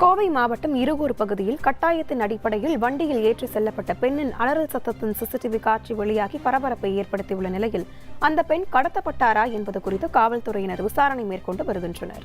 கோவை மாவட்டம் இருகூர் பகுதியில் கட்டாயத்தின் அடிப்படையில் வண்டியில் ஏற்றி செல்லப்பட்ட பெண்ணின் அலறல் சத்தத்தின் சிசிடிவி காட்சி வெளியாகி பரபரப்பை ஏற்படுத்தியுள்ள நிலையில் அந்த பெண் கடத்தப்பட்டாரா என்பது குறித்து காவல்துறையினர் விசாரணை மேற்கொண்டு வருகின்றனர்.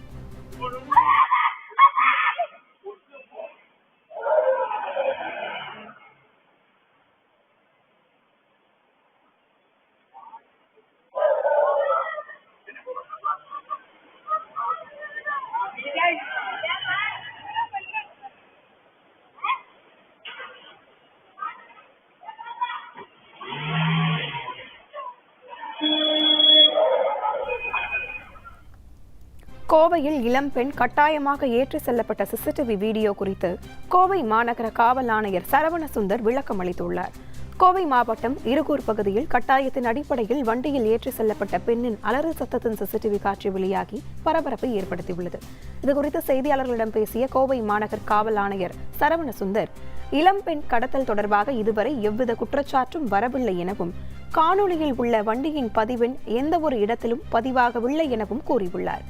கோவையில் இளம்பெண் கட்டாயமாக ஏற்றி செல்லப்பட்ட சிசிடிவி வீடியோ குறித்து கோவை மாநகர காவல் ஆணையர் சரவணசுந்தர் விளக்கம் அளித்துள்ளார். கோவை மாவட்டம் இருகூர் பகுதியில் கட்டாயத்தின் அடிப்படையில் வண்டியில் ஏற்றி செல்லப்பட்ட பெண்ணின் அலறல் சத்தத்தின் சிசிடிவி காட்சி வெளியாகி பரபரப்பை ஏற்படுத்தியுள்ளது. இதுகுறித்து செய்தியாளர்களிடம் பேசிய கோவை மாநகர் காவல் ஆணையர் சரவணசுந்தர் இளம்பெண் கடத்தல் தொடர்பாக இதுவரை எவ்வித குற்றச்சாட்டும் வரவில்லை எனவும் காணொளியில் உள்ள வண்டியின் பதிவெண் எந்த ஒரு இடத்திலும் பதிவாகவில்லை எனவும் கூறியுள்ளார்.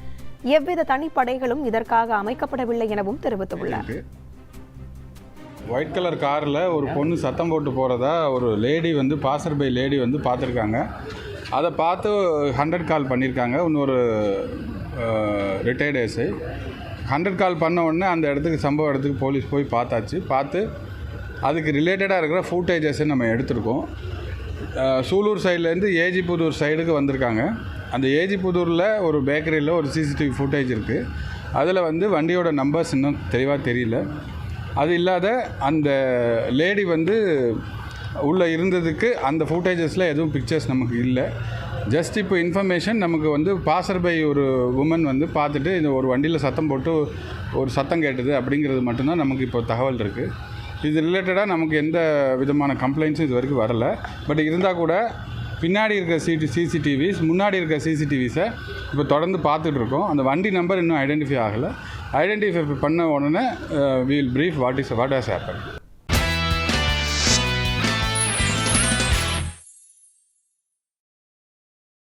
எவ்வித தனிப்படைகளும் இதற்காக அமைக்கப்படவில்லை எனவும் தெரிவித்துள்ளார். ஒயிட் கலர் காரில் ஒரு பொண்ணு சத்தம் போட்டு போகிறதா ஒரு லேடி வந்து பாசர் பை லேடி வந்து பார்த்துருக்காங்க. அதை பார்த்து ஹண்ட்ரட் கால் பண்ணியிருக்காங்க இன்னொரு ரிட்டையர்ட் ஹண்ட்ரட் கால் பண்ண உடனே அந்த இடத்துக்கு சம்பவ இடத்துக்கு போலீஸ் போய் பார்த்தாச்சு. பார்த்து அதுக்கு ரிலேட்டடாக இருக்கிற ஃபூட்டேஜஸை நம்ம எடுத்திருக்கோம். சூலூர் சைட்லேருந்து ஏஜிபுதூர் சைடுக்கு வந்திருக்காங்க. அந்த ஏஜிபுதூரில் ஒரு பேக்கரியில் ஒரு சிசிடிவி ஃபுட்டேஜ் இருக்குது அதில் வந்து வண்டியோட நம்பர்ஸ் இன்னும் தெளிவாக தெரியல. அது இல்லாத அந்த லேடி வந்து உள்ளே இருந்ததுக்கு அந்த ஃபுட்டேஜஸில் எதுவும் பிக்சர்ஸ் நமக்கு இல்லை. ஜஸ்ட் இப்போ இன்ஃபர்மேஷன் நமக்கு வந்து பாசர் பை ஒரு உமன் வந்து பார்த்துட்டு இந்த ஒரு வண்டியில் சத்தம் போட்டு ஒரு சத்தம் கேட்டது அப்படிங்கிறது மட்டும்தான் நமக்கு இப்போ தகவல் இருக்குது இது ரிலேட்டடாக நமக்கு எந்த விதமான கம்ப்ளைண்ட்ஸும் இது வரைக்கும் வரல. பட் இருந்தால் கூட பின்னாடி இருக்க சிடி சிசிடிவிஸ் முன்னாடி இருக்க சிசிடிவிஸை இப்போ தொடர்ந்து பார்த்துட்டு இருக்கோம். அந்த வண்டி நம்பர் இன்னும் ஐடென்டிஃபை ஆகலை. ஐடென்டிஃபை பண்ண உடனே we'll brief what is what has happen